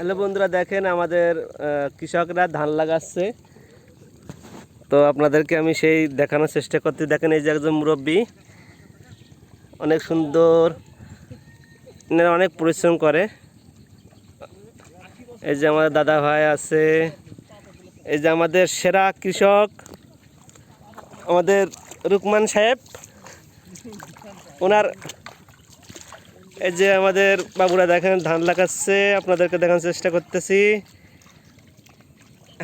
Hello বন্ধুরা, দেখেন আমাদের কৃষকরা ধান লাগাচ্ছে। তো আপনাদেরকে আমি সেই দেখানোর চেষ্টা করতে, দেখেন এই যে একজন মুরব্বী। অনেক সুন্দর, এনারা অনেক পরিশ্রম করে। এই যে আমাদের দাদা ভাই আছে, এই যে আমাদের সেরা কৃষক, আমাদের রুকমান সাহেব। ওনার এই যে আমাদের বাবুরা দেখেন, ধান লাগাচ্ছে, আপনাদেরকে দেখানোর চেষ্টা করতেছি।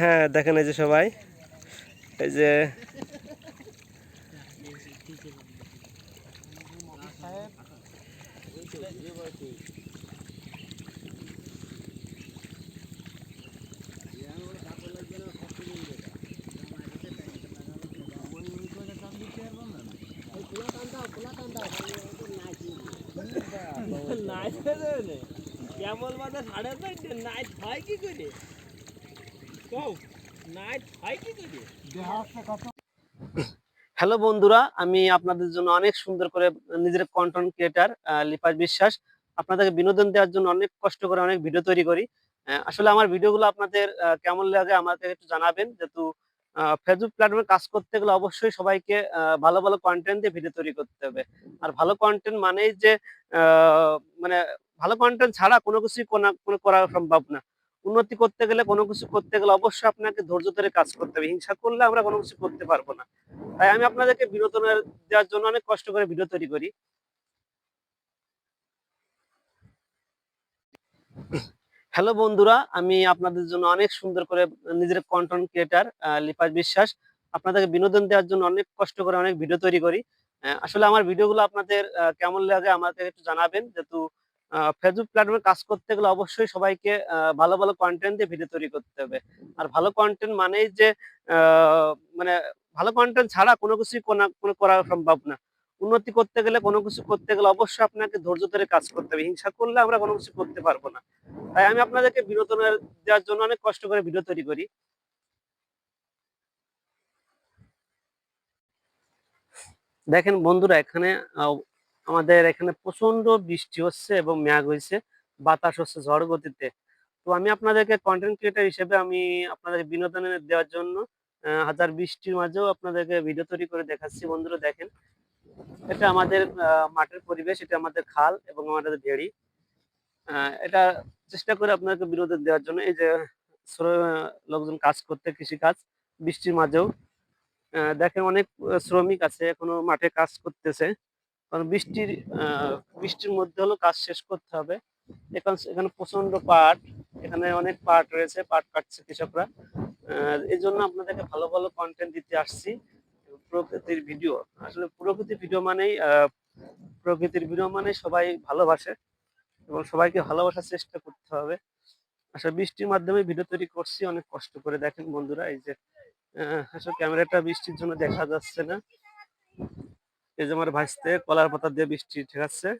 হ্যাঁ দেখেন এই যে সবাই। এই যে হয় হয় হ্যালো বন্ধুরা, আমি আপনাদের জন্য অনেক সুন্দর করে নিজের কন্টেন্ট ক্রিয়েটার লিপাস বিশ্বাস। আপনাদেরকে বিনোদন দেওয়ার জন্য অনেক কষ্ট করে অনেক ভিডিও তৈরি করি। আসলে আমার ভিডিওগুলো আপনাদের কেমন লাগে আমাকে একটু জানাবেন, যেহেতু ফেসবুক প্ল্যাটফর্মে কাজ করতে গেলে অবশ্যই সবাইকে ভালো ভালো কন্টেন্ট দিয়ে ভিডিও তৈরি করতে হবে। আর ভালো কন্টেন্ট মানেই যে মানে ভালো কন্টেন্ট ছাড়া কোনো কিছুই কোনো করা সম্ভব না। উন্নতি করতে গেলে কোনো কিছু করতে গেলে অবশ্যই আপনাকে ধৈর্য ধরে কাজ করতে হবে। হিংসা করলে আমরা কোনো কিছু করতে পারব না। তাই আমি আপনাদেরকে বিনোদনের দেওয়ার জন্য অনেক কষ্ট করে ভিডিও তৈরি করি। হ্যালো বন্ধুরা, আমি আপনাদের জন্য অনেক সুন্দর করে নিজের কন্টেন্ট ক্রিয়েটার লিপাস বিশ্বাস। আপনাদেরকে বিনোদন দেওয়ার জন্য অনেক কষ্ট করে অনেক ভিডিও তৈরি করি। আসলে আমার ভিডিওগুলো আপনাদের কেমন লাগে আমাকে একটু জানাবেন। যেহেতু ফেসবুক প্ল্যাটফর্মে কাজ করতে গেলে অবশ্যই সবাইকে ভালো ভালো কন্টেন্ট দিয়ে ভিডিও তৈরি করতে হবে। আর ভালো কন্টেন্ট মানেই যে মানে ভালো কন্টেন্ট ছাড়া কোনো কিছুই কোনো করা সম্ভব না। উন্নতি করতে গেলে কোনো কিছু করতে গেলে অবশ্যই আপনাকে ধৈর্য ধরে কাজ করতে হবে। হিংসা করলে আমরা কোনো কিছু করতে পারব না। তাই আমি আপনাদেরকে বিনোদনের দেওয়ার জন্য অনেক কষ্ট করে ভিডিও তৈরি করি। দেখেন বন্ধুরা, এখানে আমাদের এখানে প্রচণ্ড বৃষ্টি হচ্ছে এবং মেঘ হয়েছে, বাতাস হচ্ছে ঝড় গতিতে। তো আমি আপনাদেরকে কন্টেন্ট ক্রিয়েটার হিসেবে আমি আপনাদের বিনোদনের দেওয়ার জন্য হাজার বৃষ্টির মাঝেও আপনাদেরকে ভিডিও তৈরি করে দেখাচ্ছি। বন্ধুরা, দেখেন এটা আমাদের মাঠের পরিবেশ, এটা আমাদের খাল এবং আমাদের ভেড়ি। এটা চেষ্টা করে আপনাকে বিনোদন দেওয়ার জন্য। এই যে লোকজন কাজ করতে কৃষি কাজ বৃষ্টির মাঝেও দেখেন অনেক শ্রমিক আছে, এখনও মাঠে কাজ করতেছে। কারণ বৃষ্টির বৃষ্টির মধ্যে হলো কাজ শেষ করতে হবে। এখন, এখানে প্রচণ্ড পাট, এখানে অনেক পাট রয়েছে, পাট কাটছে কৃষকরা। এই জন্য আপনাদেরকে ভালো ভালো কন্টেন্ট দিতে আসছি। প্রকৃতির ভিডিও। আসলে প্রকৃতির ভিডিও মানেই প্রকৃতির ভিডিও মানে সবাই ভালোবাসে এবং সবাইকে ভালোবাসার চেষ্টা করতে হবে। আসলে বৃষ্টির মাধ্যমে ভিডিও তৈরি করছি, অনেক কষ্ট করে দেখেন বন্ধুরা, এই যে আসলে ক্যামেরাটা বৃষ্টির জন্য দেখা যাচ্ছে না। এই যে আমার ভাসতে কলার পাতা দিয়ে বৃষ্টি ঠেকাচ্ছে।